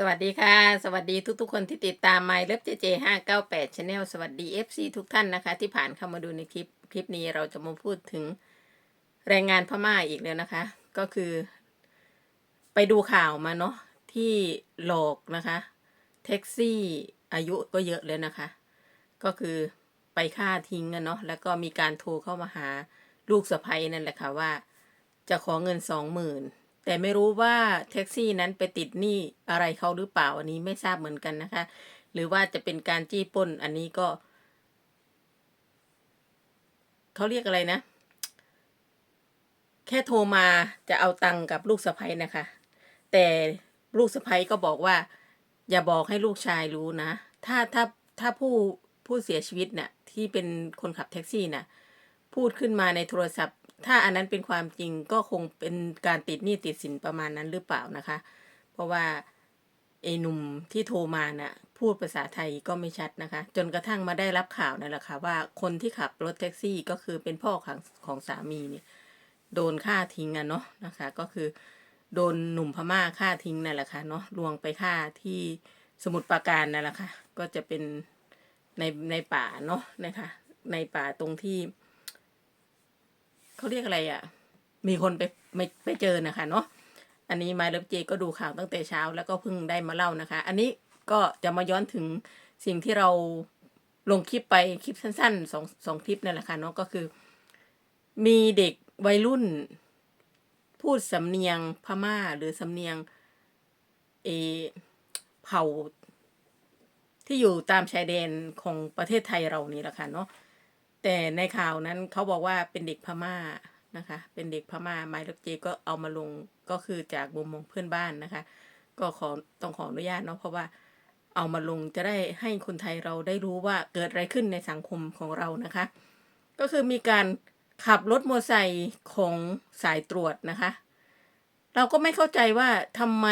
สวัสดีค่ะ สวัสดีทุกๆ คนที่ติดตาม My เล็บเจเจห้าเก้าแปดชาแนลสวัสดี FC ทุกท่านนะคะ ที่ผ่านเข้ามาดูในคลิป คลิปนี้เราจะมาพูดถึงแรงงานพม่าอีกแล้วนะคะ ก็คือ ไปดูข่าวมาเนาะที่หลอกนะคะแท็กซี่อายุก็เยอะเลยนะคะ ก็คือไปฆ่าทิ้งกันเนาะแล้วก็มีการโทรเข้ามาหาลูกสะใภ้นั่นแหละค่ะว่า จะขอเงินสองหมื่น แต่ไม่รู้ว่าแท็กซี่นั้นไปติดหนี้อะไรเขาหรือเปล่าอันนี้ไม่ทราบเหมือนกันนะคะ หรือว่าจะเป็นการจี้ปล้นอันนี้ก็เขาเรียกอะไรนะ แค่โทรมาจะเอาตังค์กับลูกสะใภ้นะคะ แต่ลูกสะใภ้ก็บอกว่า อย่าบอกให้ลูกชายรู้นะ ถ้าถ้าถ้าผู้ผู้เสียชีวิตน่ะที่เป็นคนขับแท็กซี่น่ะ พูดขึ้นมาในโทรศัพท์ ถ้าอันนั้นเป็นความจริงก็คงเป็นการติดหนี้ติดสินประมาณนั้นหรือเปล่านะคะ เพราะว่าไอ้หนุ่มที่โทรมาน่ะพูดภาษาไทยก็ไม่ชัดนะคะ จนกระทั่งมาได้รับข่าวนั่นแหละค่ะว่าคนที่ขับรถแท็กซี่ก็คือเป็นพ่อของของสามีเนี่ยโดนฆ่าทิ้งอะเนาะนะคะ ก็คือโดนหนุ่มพม่าฆ่าทิ้งนั่นแหละค่ะเนาะลวงไปฆ่าที่สมุทรปราการนั่นแหละค่ะก็จะเป็นในในป่าเนาะนะคะในป่าตรงที่ เขาเรียกอะไรอะ่ะ มีคนไปไม่ไปเจอนะคะเนาะอันนี้มาเลฟเจก็ดูข่าวตั้งแต่เช้าแล้วก็เพิ่งได้มาเล่านะคะ อันนี้ก็จะมาย้อนถึงสิ่งที่เราลงคลิปไปคลิปสั้นๆสองสองคลิปนั่นแหละค่ะเนาะก็คือ มีเด็กวัยรุ่น พูดสำเนียงพม่าหรือสำเนียงเออเผ่าที่อยู่ตามชายแดนของประเทศไทยเรานี่แหละค่ะเนาะ แต่ในข่าวนั้นเขาบอกว่าเป็นเด็กพม่านะคะ เป็นเด็กพม่าไมล์ลเจก็เอามาลงก็คือจากมุมมองเพื่อนบ้านนะคะ ก็ขอต้องขออนุญาตเนาะเพราะว่าเอามาลงจะได้ให้คนไทยเราได้รู้ว่าเกิดอะไรขึ้นในสังคมของเรานะคะ ก็คือมีการขับรถมอเตอร์ไซค์ของสายตรวจนะคะ เราก็ไม่เข้าใจว่าทำไม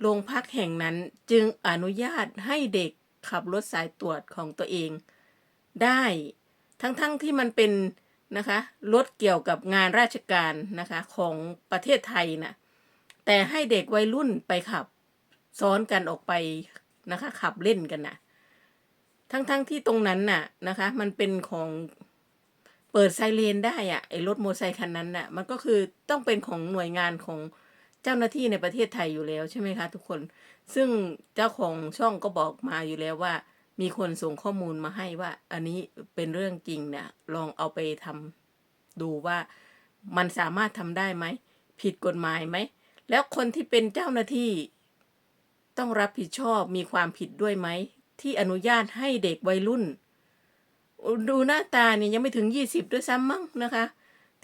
โรงพักแห่งนั้นจึงอนุญาตให้เด็กขับรถสายตรวจของตัวเอง ได้ ทั้งๆทที่มันเป็นนะคะรถเกี่ยวกับงานราชการนะคะของประเทศไทยนะ่ะแต่ให้เด็กวัยรุ่นไปขับซ้อนกันออกไปนะคะขับเล่นกันนะ่ะ ทั้งๆทที่ตรงนั้นน่ะนะคะมันเป็นของเปิดไซเรนได้อะไอ้รถมอเตอร์ไซคันนั้นน่ะมันก็คือต้องเป็นของหน่วยงานของเจ้าหน้าที่ในประเทศไทยอยู่แล้วใช่ไหมคะทุกคน ซึ่งเจ้าของช่องก็บอกมาอยู่แล้วว่า มีคนส่งข้อมูลมาให้ว่า อันนี้เป็นเรื่องจริงเนี่ยลองเอาไปทำดูว่ามันสามารถทำได้ไหม ผิดกฎหมายไหม แล้วคนที่เป็นเจ้าหน้าที่ ต้องรับผิดชอบมีความผิดด้วยไหม ที่อนุญาตให้เด็กวัยรุ่น ดูหน้าตาเนี่ยยังไม่ถึงยี่สิบด้วยซ้ำมั้งนะคะ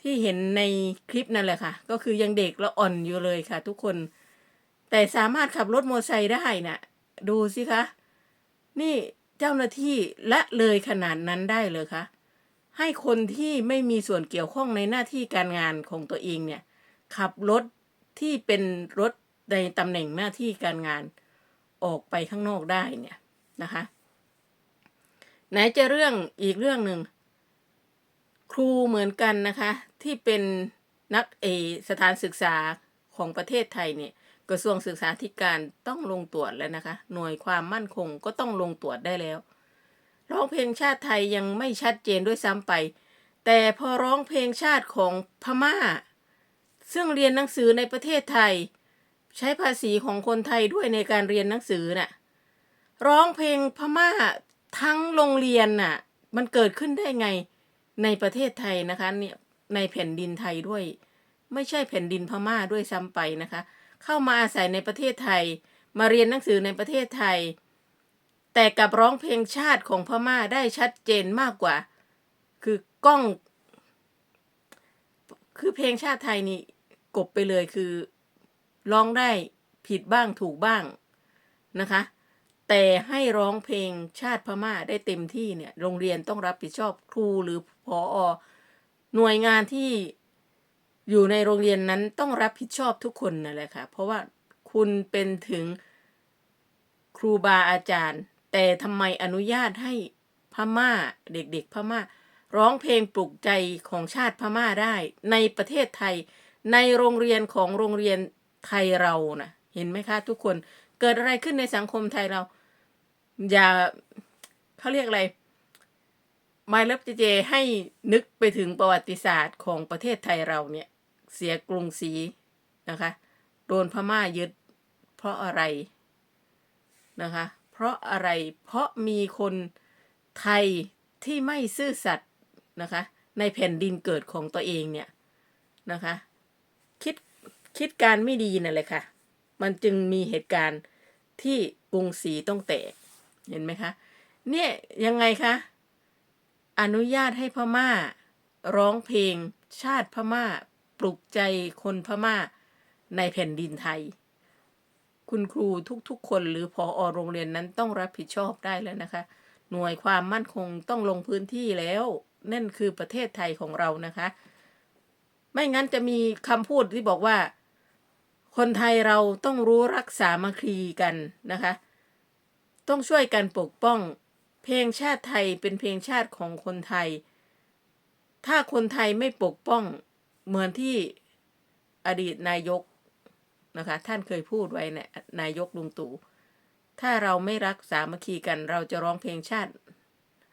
ที่เห็นในคลิปนั่นแหละค่ะ ก็คือยังเด็กและอ่อนอยู่เลยค่ะ ทุกคน แต่สามารถขับรถมอเตอร์ไซค์ได้น่ะ ดูสิคะ นี่ เจ้าหน้าที่ละเลยขนาดนั้นได้เลยคะ ให้คนที่ไม่มีส่วนเกี่ยวข้องในหน้าที่การงานของตัวเองเนี่ย ขับรถที่เป็นรถในตำแหน่งหน้าที่การงานออกไปข้างนอกได้เนี่ยนะคะ ไหนจะเรื่องอีกเรื่องหนึ่งครูเหมือนกันนะคะ ที่เป็นนักเอสถานศึกษาของประเทศไทยเนี่ย กระทรวงศึกษาธิการต้องลงตรวจแล้วนะคะ หน่วยความมั่นคงก็ต้องลงตรวจได้แล้ว ร้องเพลงชาติไทยยังไม่ชัดเจนด้วยซ้ำไป แต่พอร้องเพลงชาติของพม่า ซึ่งเรียนหนังสือในประเทศไทย ใช้ภาษีของคนไทยด้วยในการเรียนหนังสือน่ะ ร้องเพลงพม่าทั้งโรงเรียนน่ะ มันเกิดขึ้นได้ไงในประเทศไทยนะคะเนี่ยในแผ่นดินไทยด้วย ไม่ใช่แผ่นดินพม่าด้วยซ้ำไปนะคะ เข้ามาอาศัยในประเทศไทย มาเรียนหนังสือในประเทศไทย แต่กับร้องเพลงชาติของพม่าได้ชัดเจนมากกว่า คือกล้อง คือเพลงชาติไทยนี่กบไปเลยคือร้องได้ผิดบ้างถูกบ้างนะคะ แต่ให้ร้องเพลงชาติพม่าได้เต็มที่เนี่ย โรงเรียนต้องรับผิดชอบครูหรือพออหน่วยงานที่ อยู่ในโรงเรียนนั้นต้องรับผิดชอบทุกคนนั่นแหละค่ะ เพราะว่าคุณเป็นถึงครูบาอาจารย์ แต่ทำไมอนุญาตให้พม่าเด็กๆพม่า ร้องเพลงปลุกใจของชาติพม่าได้ ในประเทศไทย ในโรงเรียนของโรงเรียนไทยเรานะเห็นไหมคะ ทุกคนเกิดอะไรขึ้นในสังคมไทยเรา อย่าเขาเรียกอะไร My Love JJ ให้นึกไปถึงประวัติศาสตร์ของประเทศไทยเราเนี่ย เสียกรุงศรีนะคะ โดนพม่ายึดเพราะอะไรนะคะ เพราะอะไร เพราะมีคนไทยที่ไม่ซื่อสัตย์นะคะ ในแผ่นดินเกิดของตัวเองเนี่ยนะคะ คิดคิดการไม่ดีนั่นแหละค่ะ มันจึงมีเหตุการณ์ที่กรุงศรีต้องแตก เห็นไหมคะ เนี่ยยังไงคะ อนุญาตให้พม่าร้องเพลงชาติพม่า ปลุกใจคนพม่าในแผ่นดินไทย คุณครูทุกๆ คนหรือพออโรงเรียนนั้นต้องรับผิดชอบได้แล้วนะคะ หน่วยความมั่นคงต้องลงพื้นที่แล้ว นั่นคือประเทศไทยของเรานะคะ ไม่งั้นจะมีคำพูดที่บอกว่า คนไทยเราต้องรู้รักษามาคีกันนะคะ ต้องช่วยกันปกป้อง เพลงชาติไทยเป็นเพลงชาติของคนไทย ถ้าคนไทยไม่ปกป้อง เหมือนที่อดีตนายกนะคะ ท่านเคยพูดไว้เนี่ยนายกลุงตู่ถ้าเราไม่รักสามัคคีกัน เราจะร้องเพลงชาติ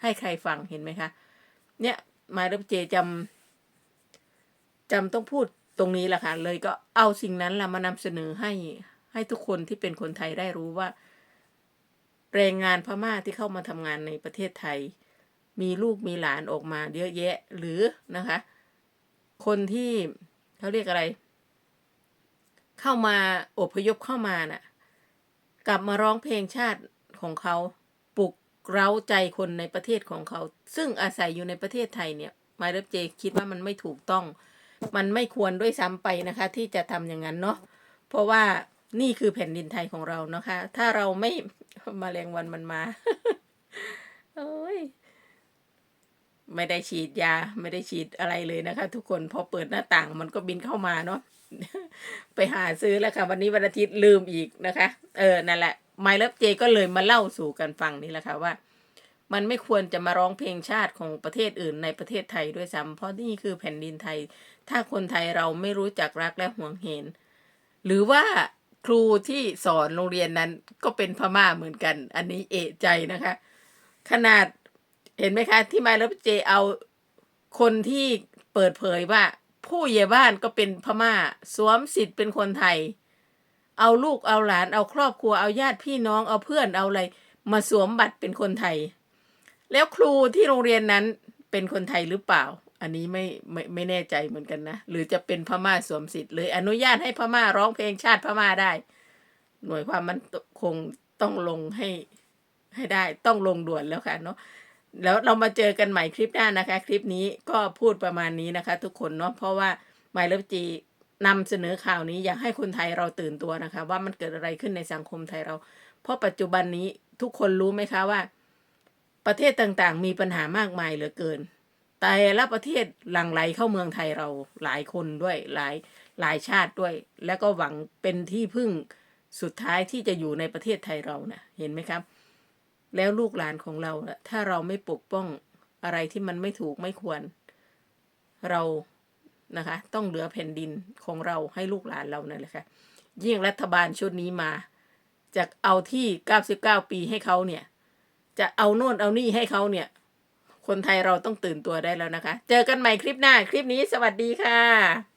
ให้ใครฟังเห็นไหมคะ เนี่ยมาดับเจจำจำต้องพูดตรงนี้แหละค่ะเลยก็เอาสิ่งนั้นละมานำเสนอให้ให้ทุกคนที่เป็นคนไทยได้รู้ว่า แรงงานพม่าที่เข้ามาทำงานในประเทศไทย มีลูกมีหลานออกมาเยอะแยะหรือนะคะ คนที่เขาเรียกอะไร เข้ามาอพยพเข้ามาน่ะ กลับมาร้องเพลงชาติของเขาปลุกเร้าใจคนในประเทศของเขา ซึ่งอาศัยอยู่ในประเทศไทยเนี่ยมาเรฟเจคิดว่ามันไม่ถูกต้อง มันไม่ควรด้วยซ้ำไปนะคะ ที่จะทำอย่างนั้นเนาะเพราะว่านี่คือแผ่นดินไทยของเรานะคะ ถ้าเราไม่มาแรงวันมันมา โอ้ย ไม่ได้ฉีดยา ไม่ได้ฉีดอะไรเลยนะคะ ทุกคนพอเปิดหน้าต่างมันก็บินเข้ามาเนาะไปหาซื้อแล้วค่ะ วันนี้วันอาทิตย์ลืมอีกนะคะ เออนั่นแหละไมล์เลฟเจก็เลยมาเล่าสู่กันฟังนี่แหละค่ะว่า มันไม่ควรจะมาร้องเพลงชาติของประเทศอื่นในประเทศไทยด้วยซ้ำเพราะนี่คือแผ่นดินไทย ถ้าคนไทยเราไม่รู้จักรักและห่วงเห็น หรือว่าครูที่สอนโรงเรียนนั้นก็เป็นพม่าเหมือนกัน อันนี้เอะใจนะคะ ขนาด เห็นไหมคะ ที่มาแล้วเจเอาคนที่เปิดเผยว่า ผู้ใหญ่บ้านก็เป็นพม่า สวมสิทธิ์เป็นคนไทย เอาลูกเอาหลานเอาครอบครัวเอาญาติพี่น้องเอาเพื่อนเอาอะไร มาสวมบัตรเป็นคนไทย แล้วครูที่โรงเรียนนั้นเป็นคนไทยหรือเปล่า อันนี้ไม่ไม่ไม่แน่ใจเหมือนกันนะ หรือจะเป็นพม่าสวมสิทธิ์เลยอนุญาตให้พม่าร้องเพลงชาติพม่าได้ หน่วยความมันคงต้องลงให้ให้ได้ต้องลงด่วนแล้วค่ะเนาะ แล้วเรามาเจอกันใหม่คลิปหน้านะคะ คลิปนี้ก็พูดประมาณนี้นะคะ ทุกคนเนาะเพราะว่าไมล์เลฟจีนำเสนอข่าวนี้อยากให้คนไทยเราตื่นตัวนะคะ ว่ามันเกิดอะไรขึ้นในสังคมไทยเรา เพราะปัจจุบันนี้ทุกคนรู้ไหมคะว่า ประเทศต่างๆ มีปัญหามากมายเหลือเกิน แต่ละประเทศหลั่งไหลเข้าเมืองไทยเราหลายคนด้วยหลายหลายชาติด้วย แล้วก็หวังเป็นที่พึ่งสุดท้ายที่จะอยู่ในประเทศไทยเรานะเห็นไหมครับ แล้วลูกหลานของเราถ้าเราไม่ปกป้องอะไรที่มันไม่ถูกไม่ควร เรานะคะ ต้องเหลือแผ่นดินของเราให้ลูกหลานเรานั่นแหละค่ะยิ่งรัฐบาลชุดนี้มาจะเอาที่ 99 ปีให้เขาเนี่ย จะเอาโน่นเอานี่ให้เขาเนี่ย คนไทยเราต้องตื่นตัวได้แล้วนะคะ เจอกันใหม่คลิปหน้า คลิปนี้สวัสดีค่ะ